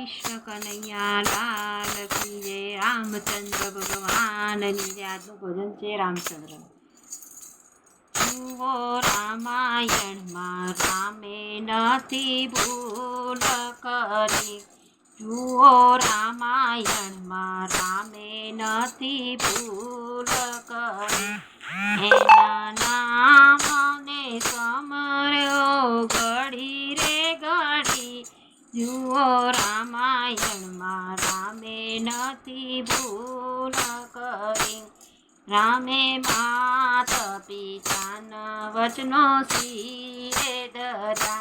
કૃષ્ણ કનૈયા લાલ કી જય રામચંદ્ર ભગવાનની જય આજનું ભજન છે રામચંદ્ર જુઓ રામાયણમાં રામે નથી ભૂલ કરી જુઓ રામાયણમાં રામે નથી ભૂલ કરી એના નામને સમર્યો ઘડી રે ઘડી જુઓ રામાયણમાં રામે નથી ભૂલ કરી. રામે માત પિતાના વચનો શિરે દરા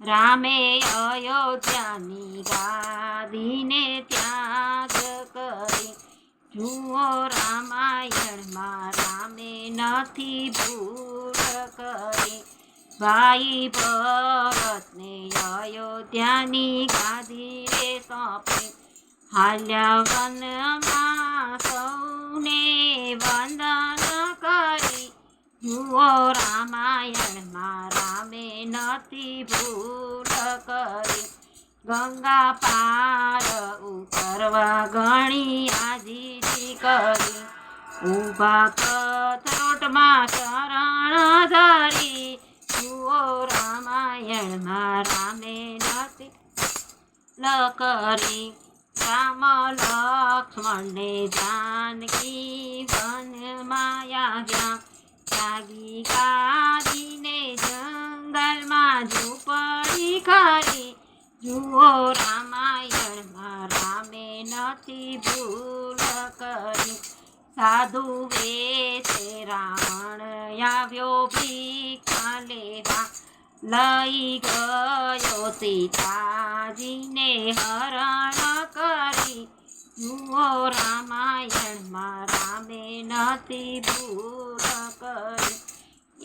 રામે અયોધ્યાની ગાદીને ત્યાગ કરી. જુઓ રામાયણમાં રામે નથી ભૂલ ભાઈ ભરતને અયોધ્યાની ગાદી રે સોંપે. હાલ્યા વનમાં સૌને વંદન કરી. જુઓ રામાયણમાં રામે નથી ભૂલ કરી. ગંગા પાર ઉતરવા ગણી આજીજી કરી. ઊભા કથરોટમાં શરણ ધરી. લકરી રામ લક્ષ્મણને જાનકી વનમાં આવ્યા જાગી ગાદીને જંગલમાં ઝૂંપડી ખરી જુઓ રામાયણમાં રામે નથી ભૂલ કરી. સાધુ વેશે રાવણ આવ્યો ભીખા લઈ ગયો સીતાજીને હરણ કરી. જુઓ રામાયણમાં રામે નથી ભૂલ કરી.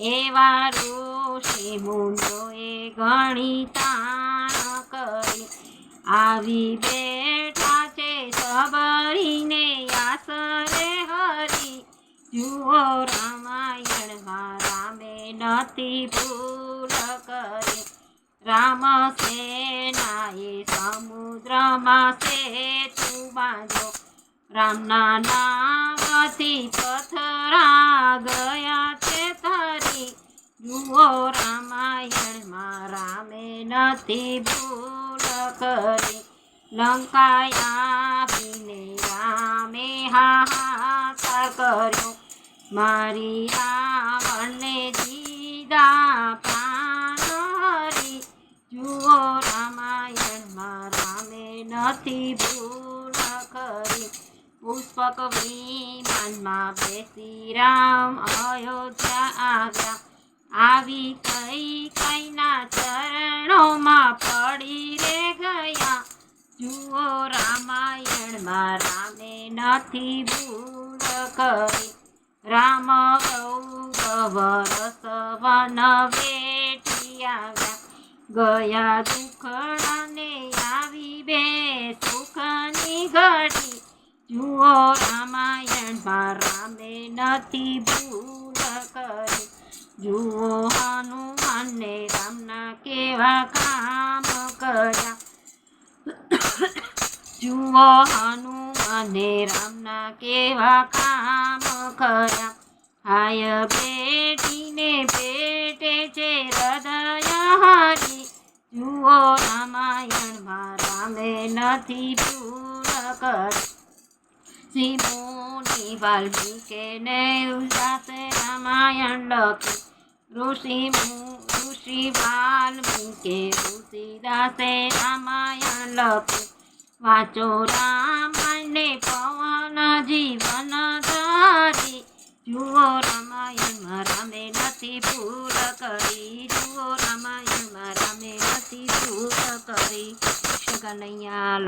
એવા ઋષિ મુંડોએ ઘણી તાણ કરી. આવી બેઠા છે સબરીને આસરે હરી. જુઓ રામાયણમાં રામે નથી ભૂલ કરી રામ સેનાએ સમુદ્રમાં સેતુ બાંધો રામના નામથી પથરા ગયા છે તારી. જુઓ રામાયણમાં રામે નથી ભૂલ કરી. લંકાયાવીને રામે હાહાકાર કર્યો. મારી રાવણને દીદા નથી ભૂલ કરી. પુષ્પક વિમાનમાં બેસી રામ અયોધ્યા આવ્યા. આવી કઈ કઈના ચરણોમાં પડી રે ગયા. જુઓ રામાયણમાં રામે નથી ભૂલ કરી. રામ ગૌરવ રસવન વેઠી આવ્યા. ગયા દુખડાને બે સુખની ઘડી. જુઓ રામાયણમાં રામે નથી ભૂલ કરી. જુઓ હનુમાનને રામના કેવા કામ કર્યા. જુઓ હનુમાને રામના કેવા કામ કર્યા. હાય બેટીને પેટે છે હૃદય નથી ભૂલ કરી શ્રી મુનિ વાલ્મીકેને ઉલ્લાસે રામાયણ લખી ઋષિ ઋષિ વાલ્મીકે ઋષિદાસે રામાયણ લખી વાંચો રામાયણને પવન જીવન ધારી જુઓ રામાયણમાં રામે નથી ભૂલ કરી જુઓ રામાયણમાં રામે નથી ભૂલ કરી કનૈયા